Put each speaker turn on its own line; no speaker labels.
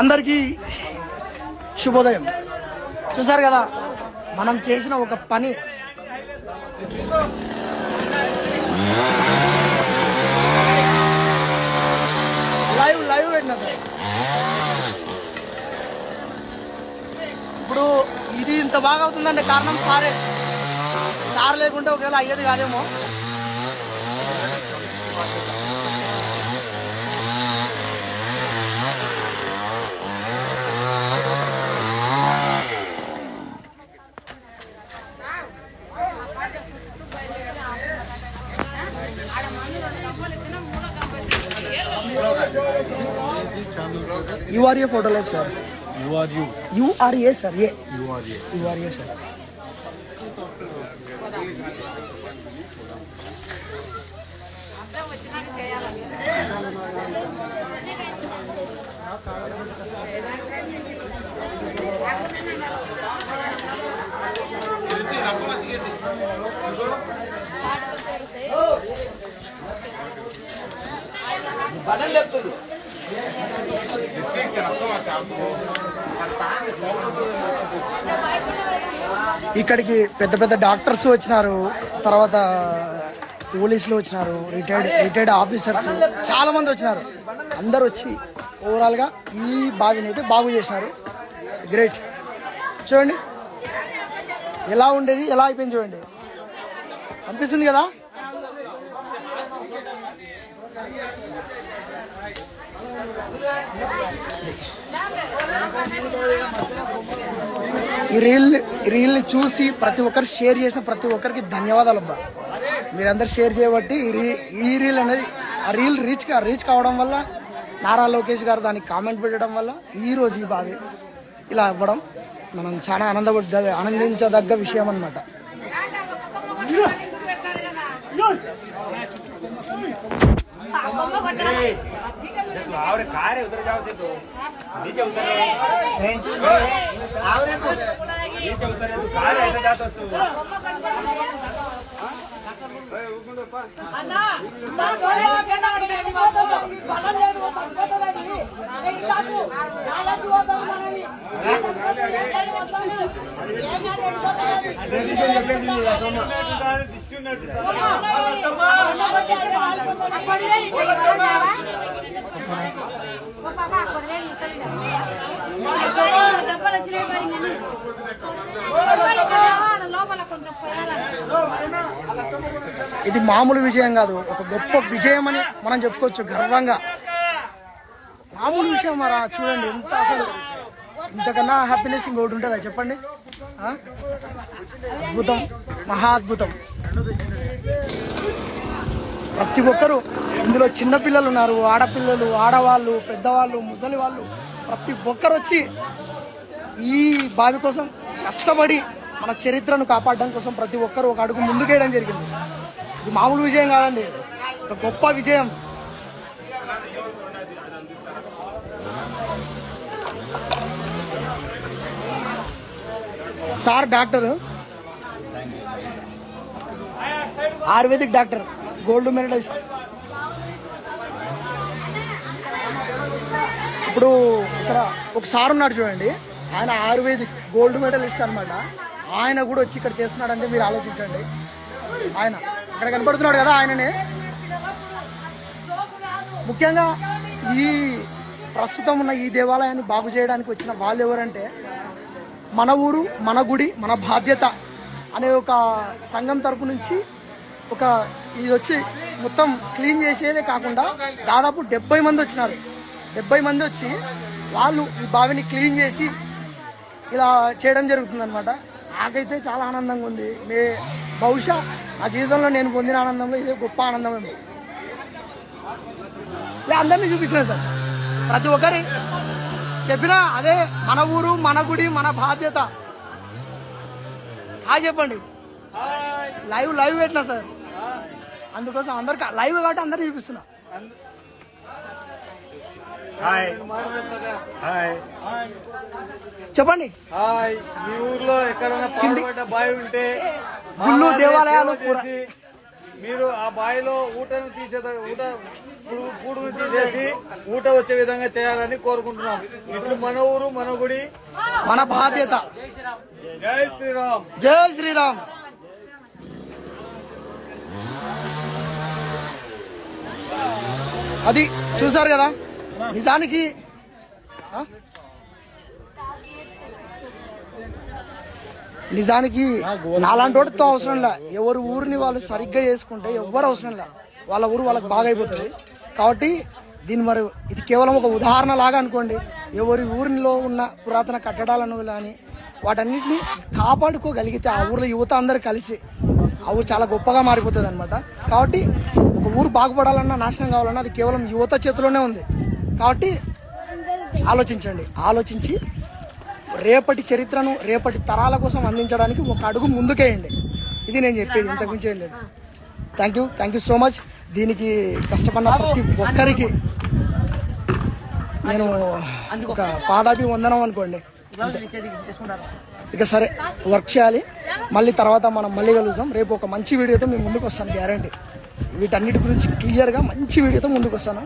అందరికీ శుభోదయం. చూసారు కదా మనం చేసిన ఒక పని. లైవ్ లైవ్ పెట్టిన సార్. ఇప్పుడు ఇది ఇంత బాగా అవుతుందంటే కారణం సారే. సార్ లేకుంటే ఒకవేళ అయ్యేది కాదేమో. యూఆర్ఏ ఫోటో లేదు sir
You are you.
URA sir A
You are you.
URA sir ఇక్కడికి పెద్ద పెద్ద డాక్టర్స్ వచ్చినారు తర్వాత పోలీసులు వచ్చినారు రిటైర్డ్ రిటైర్డ్ ఆఫీసర్స్ చాలా మంది వచ్చినారు. అందరు వచ్చి ఓవరాల్గా ఈ బావిని అయితే బాగు చేసినారు. గ్రేట్ చూడండి ఎలా ఉండేది ఎలా అయిపోయింది చూడండి. అనిపిస్తుంది కదా? ఈ రీల్ రీల్ని చూసి ప్రతి ఒక్కరు షేర్ చేసిన ప్రతి ఒక్కరికి ధన్యవాదాలు అబ్బా మీరందరూ షేర్ చేయబట్టి ఈ రీ ఈ రీల్ అనేది ఆ రీల్ రీచ్ రీచ్ కావడం వల్ల నారా లోకేష్ గారు దానికి కామెంట్ పెట్టడం వల్ల ఈ ఈ బావి ఇలా అవ్వడం మనం చాలా ఆనందపడ్డ ఆనందించదగ్గ విషయం అన్నమాట
Hey! આવરે કારે ઉતર જાવ છે તો નીચે ઉતરે આવરે તો નીચે ઉતરે તું કારે એટલે જાતો
તું దిష్టి ఉన్నట్టు
ఇది మామూలు విజయం కాదు ఒక గొప్ప విజయం అని మనం చెప్పుకోవచ్చు గర్వంగా. మామూలు విషయం మరా చూడండి ఎంత అసలు ఇంతకన్నా హ్యాపీనెస్ ఇంకోటి ఉంటుందా చెప్పండి? అద్భుతం మహా అద్భుతం. ప్రతి ఒక్కరు ఇందులో చిన్నపిల్లలు ఉన్నారు ఆడపిల్లలు ఆడవాళ్ళు పెద్దవాళ్ళు ముసలి వాళ్ళు. ప్రతి ఒక్కరు వచ్చి ఈ బావి కోసం కష్టపడి మన చరిత్రను కాపాడడం కోసం ప్రతి ఒక్కరు ఒక అడుగు ముందుకేయడం జరిగింది. ఇది మామూలు విజయం కాదండి ఒక గొప్ప విజయం. Sir doctor. Ayurvedic doctor. Gold medalist. ఇప్పుడు ఇక్కడ ఒక సార్ ఉన్నాడు చూడండి. ఆయన ఆయుర్వేదిక్ గోల్డ్ మెడలిస్ట్ అనమాట ఆయన కూడా వచ్చి ఇక్కడ చేస్తున్నాడంటే మీరు ఆలోచించండి. ఆయన ఇక్కడ కనపడుతున్నాడు కదా ఆయననే. ముఖ్యంగా ఈ ప్రస్తుతం ఉన్న ఈ దేవాలయాన్ని బాగు చేయడానికి వచ్చిన వాళ్ళు ఎవరంటే మన ఊరు మన గుడి మన బాధ్యత అనే ఒక సంఘం తరపు నుంచి ఒక ఇది వచ్చి మొత్తం క్లీన్ చేసేదే కాకుండా దాదాపు డెబ్బై మంది వచ్చినారు. డెబ్బై మంది వచ్చి వాళ్ళు ఈ బావిని క్లీన్ చేసి ఇలా చేయడం జరుగుతుంది అనమాట నాకైతే చాలా ఆనందంగా ఉంది. మే బహుశా నా జీవితంలో నేను పొందిన ఆనందంలో ఇదే గొప్ప ఆనందం ఏమో. ఇలా అందరినీ చూపించిన సార్. ప్రతి ఒక్కరి చెప్పినా అదే మన ఊరు మన గుడి మన బాధ్యత. హాయ్ చెప్పండి. లైవ్ లైవ్ పెట్టినా సార్. అందుకోసం అందరికి లైవ్ కాబట్టి అందరు చూపిస్తున్నా. చెప్పండి.
హాయ్. మీ ఊర్లో ఎక్కడైనా బావి ఉంటే
గుళ్ళు దేవాలయాలు
మీరు ఆ బావిలో ఊటను తీసే ఊట కూడు తీసేసి ఊట వచ్చే విధంగా చేయాలని కోరుకుంటున్నాం. ఇప్పుడు మన ఊరు మన గుడి.
మన బాధ్యత.
జై శ్రీరామ్.
జై శ్రీరామ్. అది చూసారు కదా? నిజానికి నిజానికి నాలాంటి వాడితో అవసరం లే. ఎవరి ఊరిని వాళ్ళు సరిగ్గా చేసుకుంటే ఎవ్వరు అవసరం లే. వాళ్ళ ఊరు వాళ్ళకి బాగా అయిపోతుంది. కాబట్టి దీని మరి ఇది కేవలం ఒక ఉదాహరణ లాగా అనుకోండి. ఎవరి ఊరిలో ఉన్న పురాతన కట్టడాలను కానీ వాటన్నిటిని కాపాడుకోగలిగితే ఆ ఊర్లో యువత అందరు కలిసి ఆ ఊరు చాలా గొప్పగా మారిపోతుంది అనమాట కాబట్టి ఊరు బాగుపడాలన్నా నాశనం కావాలన్నా అది కేవలం యువత చేతిలోనే ఉంది. కాబట్టి ఆలోచించండి. ఆలోచించి రేపటి చరిత్రను రేపటి తరాల కోసం అందించడానికి ఒక అడుగు ముందుకేయండి. ఇది నేను చెప్పేది ఇంతకుమించి ఏం లేదు. Thank you thank you so much దీనికి కష్టపడిన ప్రతి ఒక్కరికి నేను ఒక పాదాభి వందనం అనుకోండి ఇక సరే వర్క్ చేయాలి. మళ్ళీ తర్వాత మనం మళ్ళీ కలుద్దాం. రేపు ఒక మంచి వీడియోతో మేము ముందుకు వస్తాను. గ్యారంటీ. వీటన్నిటి గురించి క్లియర్గా మంచి వీడియోతో ముందుకు వస్తాను